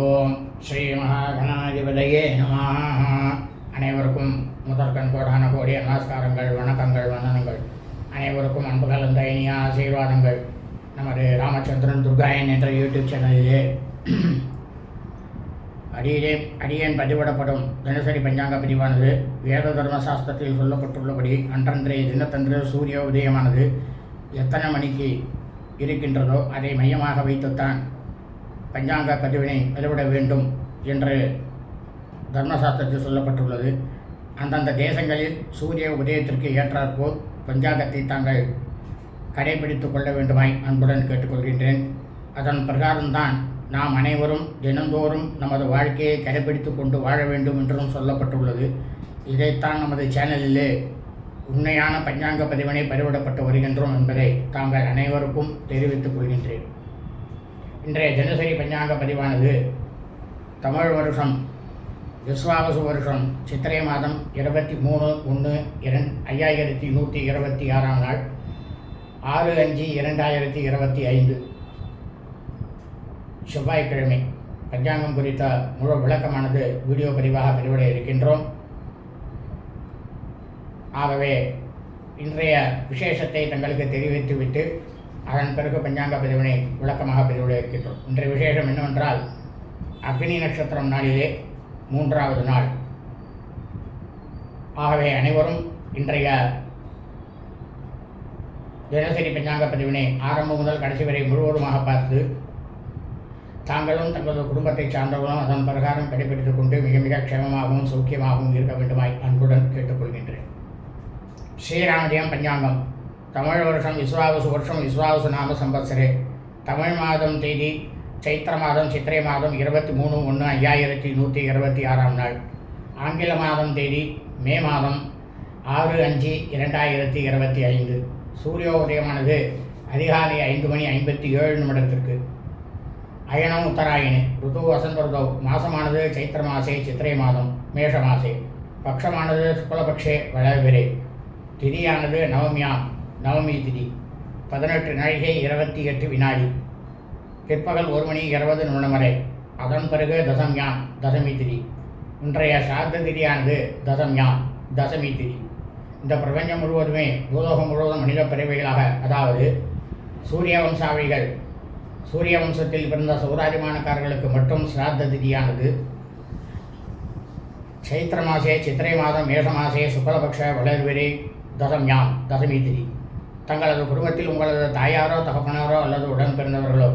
ஓம் ஸ்ரீ மகாகணாதிபதியே நம. அனைவருக்கும் முதற்கண் கோடான கோடிய நமஸ்காரங்கள் வணக்கங்கள் வந்தனங்கள். அனைவருக்கும் அன்பு கலந்த இனிய ஆசீர்வாதங்கள். நமது ராமச்சந்திரன் துர்காயன் என்ற யூடியூப் சேனலிலே அடியிலே அடியேன் பதிவிடப்படும் தினசரி பஞ்சாங்க பிரிவானது வேத தர்ம சாஸ்திரத்தில் சொல்லப்பட்டுள்ளபடி அன்றன்றைய தினத்தன்று சூரிய உதயமானது எத்தனை மணிக்கு இருக்கின்றதோ அதை மையமாக வைத்துத்தான் பஞ்சாங்க பதிவினை பதிவிட வேண்டும் என்று தர்மசாஸ்திரத்தில் சொல்லப்பட்டுள்ளது. அந்தந்த தேசங்களில் சூரிய உதயத்திற்கு ஏற்றாற்போல் பஞ்சாங்கத்தை தாங்கள் கடைபிடித்து கொள்ள வேண்டுமாய் அன்புடன் கேட்டுக்கொள்கின்றேன். அதன் பிரகாரம்தான் நாம் அனைவரும் தினந்தோறும் நமது வாழ்க்கையை கடைபிடித்து கொண்டு வாழ வேண்டும் என்றும் சொல்லப்பட்டுள்ளது. இதைத்தான் நமது சேனலிலே உண்மையான பஞ்சாங்க பதிவினை பதிவிடப்பட்டு வருகின்றோம் என்பதை தாங்கள் அனைவருக்கும் தெரிவித்துக் கொள்கின்றேன். இன்றைய தினசரி பஞ்சாங்க பதிவானது தமிழ் வருஷம் விஸ்வாவசு வருஷம் சித்திரை மாதம் இருபத்தி மூணு ஒன்று இரண் ஐயாயிரத்தி நூற்றி இருபத்தி ஆறாம் நாள் ஆறு அஞ்சு இரண்டாயிரத்தி இருபத்தி ஐந்து. செவ்வாய்க்கிழமை பஞ்சாங்கம் குறித்த முழு விளக்கமானது வீடியோ பதிவாக பதிவிட இருக்கின்றோம். ஆகவே இன்றைய விசேஷத்தை தங்களுக்கு தெரிவித்துவிட்டு அதன் பிறகு பஞ்சாங்க பதிவினை விளக்கமாக பதிவிட இருக்கின்றோம் இன்றைய விசேஷம் என்னவென்றால் அக்னி நட்சத்திரம் நாளிலே மூன்றாவது நாள். ஆகவே அனைவரும் இன்றைய தினசரி பஞ்சாங்க பதிவினை ஆரம்பம் முதல் கடைசி வரை முழுவதுமாக பார்த்து தாங்களும் தங்களது குடும்பத்தை சார்ந்தவர்களும் அதன் பிரகாரம் கடைபிடித்துக் கொண்டு மிக மிக க்ஷேமமாகவும் சௌக்கியமாகவும் இருக்க வேண்டுமாய் அன்புடன் கேட்டுக்கொள்கின்றேன். ஸ்ரீராமஜெயம் பஞ்சாங்கம். தமிழ் வருஷம் விஸ்வாவசு வருஷம் விஸ்வாவசு நாம சம்பத்சரே. தமிழ் மாதம் தேதி சைத்திர மாதம் சித்திரை மாதம் இருபத்தி மூணு ஒன்று ஐயாயிரத்தி நூற்றி இருபத்தி ஆறாம் நாள். ஆங்கில மாதம் தேதி மே மாதம் ஆறு அஞ்சு இரண்டாயிரத்தி இருபத்தி ஐந்து. சூரிய உதயமானது அதிகாலை ஐந்து மணி ஐம்பத்தி ஏழு நிமிடத்திற்கு. அயனம் உத்தராயணி ருது வசந்த ருதோ மாசமானது சைத்திர மாசே சித்திரை மாதம் மேஷ மாசே. பக்ஷமானது சுக்லபக்ஷே வளர்பிரே திதியானது நவமியாம். நவமி திதி பதினெட்டு நாழிகை இருபத்தி எட்டு வினாடி. பிற்பகல் ஒரு மணி இருபது நிமிடம் வரை அதன் பிறகு தசம்யாம் தசமி திதி. இன்றைய சார்த்த திதியானது தசம்யாம் தசமி திதி. இந்த பிரபஞ்சம் முழுவதுமே பூலோகம் முழுவதும் மனித பிறவைகளாக அதாவது சூரிய வம்சாவளிகள் சூரிய வம்சத்தில் பிறந்த சௌராஜிமானக்காரர்களுக்கு மட்டும் சிராத்த திதியானது. சைத்திர மாசே சித்திரை மாதம் மேஷ மாசே சுக்லபக்ஷ வளர்விரை தசம்யாம் தசமி திதி. தங்களது குடும்பத்தில் உங்களது தாயாரோ தகப்பனாரோ அல்லது உடன் பிறந்தவர்களோ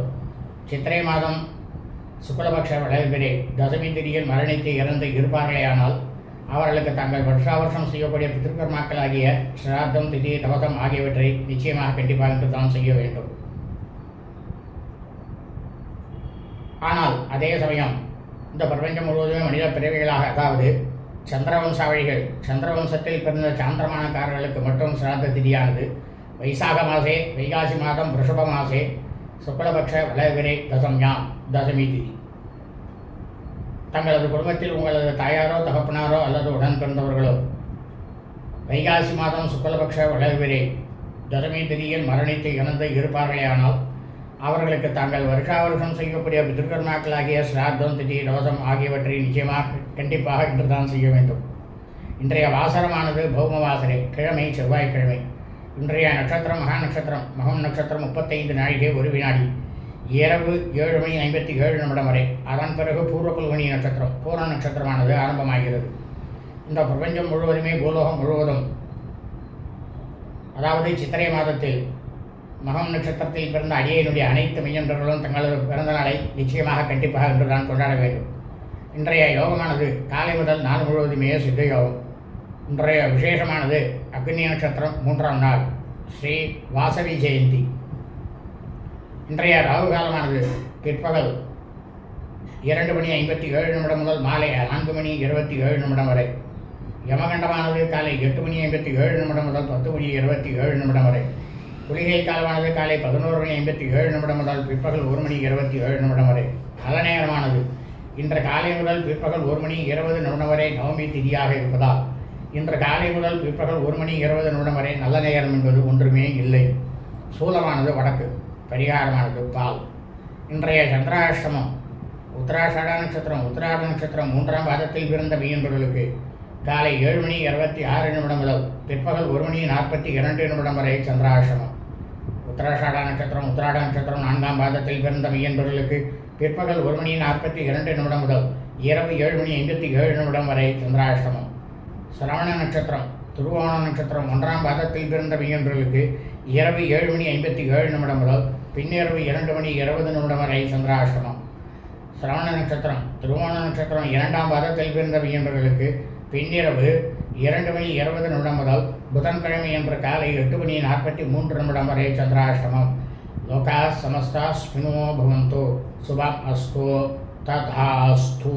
சித்திரை மாதம் சுக்லபக்ஷ வளர்பிரே தசமி திரியில் மரணித்து இறந்து இருப்பார்களேயானால் அவர்களுக்கு தங்கள் வருஷா வருஷம் செய்யக்கூடிய பித்திருக்கர்மாக்களாகிய சிராத்தம் திதி தவசம் ஆகியவற்றை நிச்சயமாக கண்டிப்பாக தான் செய்ய வேண்டும். ஆனால் அதே சமயம் இந்த பிரபஞ்சம் முழுவதுமே மனித பிறவிகளாக அதாவது சந்திரவம்சாவழிகள் சந்திரவம்சத்தில் பிறந்த சாந்திரமானக்காரர்களுக்கு மட்டும் சிராத்த திதியானது வைசாக மாசே வைகாசி மாதம் ரிஷப மாசே சுக்லபக்ஷ வளவிரை தசம்யாம் தசமி திதி தங்களது குடும்பத்தில் உங்களது தாயாரோ தகப்பனாரோ அல்லது உடன் பிறந்தவர்களோ வைகாசி மாதம் சுக்லபக்ஷ வளவிரை தசமி திதியில் மரணித்து இறந்து இருப்பார்களேயானால் அவர்களுக்கு தாங்கள் வருஷா வருஷம் செய்யக்கூடிய பிதிர்கர்மாக்களாகிய சிராத்தம் திதி ரோசம் ஆகியவற்றை நிச்சயமாக கண்டிப்பாக இன்று தான் செய்ய வேண்டும். இன்றைய வாசரமானது பௌம வாசரே கிழமை செவ்வாய்க்கிழமை. இன்றைய நட்சத்திரம் மகா நட்சத்திரம் மகம் நட்சத்திரம் முப்பத்தைந்து நாழிகை ஒரு வினாடி. இரவு ஏழு மணி ஐம்பத்தி ஏழு நிமிடம் வரை. அதன் பிறகு பூர்வ குல்வனி நட்சத்திரம் பூர்ண நட்சத்திரமானது ஆரம்பமாகிறது. இந்த பிரபஞ்சம் முழுவதுமே பூலோகம் முழுவதும். அதாவது சித்திரை மாதத்தில் மகம் நட்சத்திரத்தில் பிறந்த அடியனுடைய அனைத்து மெய்யன்றர்களும் தங்களது பிறந்த நாளை நிச்சயமாக கண்டிப்பாக இன்று தான் கொண்டாட வேண்டும். இன்றைய யோகமானது காலை முதல் நாள் முழுவதுமே சித்த யோகம். இன்றைய விசேஷமானது அக்னி நட்சத்திரம் மூன்றாம் நாள். ஸ்ரீ வாசவி ஜெயந்தி. இன்றைய ராகு காலமானது பிற்பகல் இரண்டு மணி ஐம்பத்தி ஏழு நிமிடம் முதல் மாலை நான்கு மணி இருபத்தி ஏழு நிமிடம் வரை. யமகண்டமானது காலை எட்டு மணி ஐம்பத்தி ஏழு நிமிடம் முதல் பத்து மணி இருபத்தி ஏழு நிமிடம் வரை. குளிகை காலமானது காலை பதினோரு மணி ஐம்பத்தி ஏழு நிமிடம் முதல் பிற்பகல் ஒரு மணி இருபத்தி ஏழு நிமிடம் வரை. நல்ல நேரமானது இன்று காலை முதல் பிற்பகல் ஒரு மணி இருபது நிமிடம் வரை நவமி திதியாக இருப்பதால் இன்று காலை முதல் பிற்பகல் ஒரு மணி இருபது நிமிடம் வரை நல்ல நேரம் என்பது ஒன்றுமே இல்லை. சூலமானது வடக்கு பரிகாரமானது பால். இன்றைய சந்திராஷ்டமம் உத்தராஷாட நட்சத்திரம் உத்தராட நட்சத்திரம் மூன்றாம் பாதத்தில் பிறந்த மீன்பர்களுக்கு காலை ஏழு மணி இருபத்தி ஆறு நிமிடம் முதல் பிற்பகல் ஒரு மணி நாற்பத்தி இரண்டு நிமிடம் வரை சந்திராஷ்டமம். உத்தராஷாட நட்சத்திரம் உத்தராட நட்சத்திரம் நான்காம் பாதத்தில் பிறந்த மீன்பர்களுக்கு பிற்பகல் ஒரு மணி நாற்பத்தி இரண்டு நிமிடம் முதல் இரவு ஏழு மணி ஐம்பத்தி ஏழு நிமிடம் வரை சந்திராஷ்டமம். சிரவண நட்சத்திரம் துருவோண நட்சத்திரம் ஒன்றாம் பாதத்தில் பிறந்த மீன்பர்களுக்கு இரவு ஏழு மணி ஐம்பத்தி ஏழு நிமிடம் முதல் பின்னிரவு இரண்டு மணி இருபது நிமிடம் வரை சந்திராஷ்டமம். சிரவண நட்சத்திரம் திருவோண நட்சத்திரம் இரண்டாம் பாதத்தில் பிறந்த மீன்பர்களுக்கு பின்னிரவு இரண்டு மணி இருபது நிமிடம் முதல் புதன்கிழமை என்ற காலை எட்டு மணி நாற்பத்தி மூன்று நிமிடம் வரை சந்திராஷ்டமம். லோகா சமஸ்தா ஸ்மினோ பவந்தோ. சுபம் அஸ்தோ. ததாஸ்தோ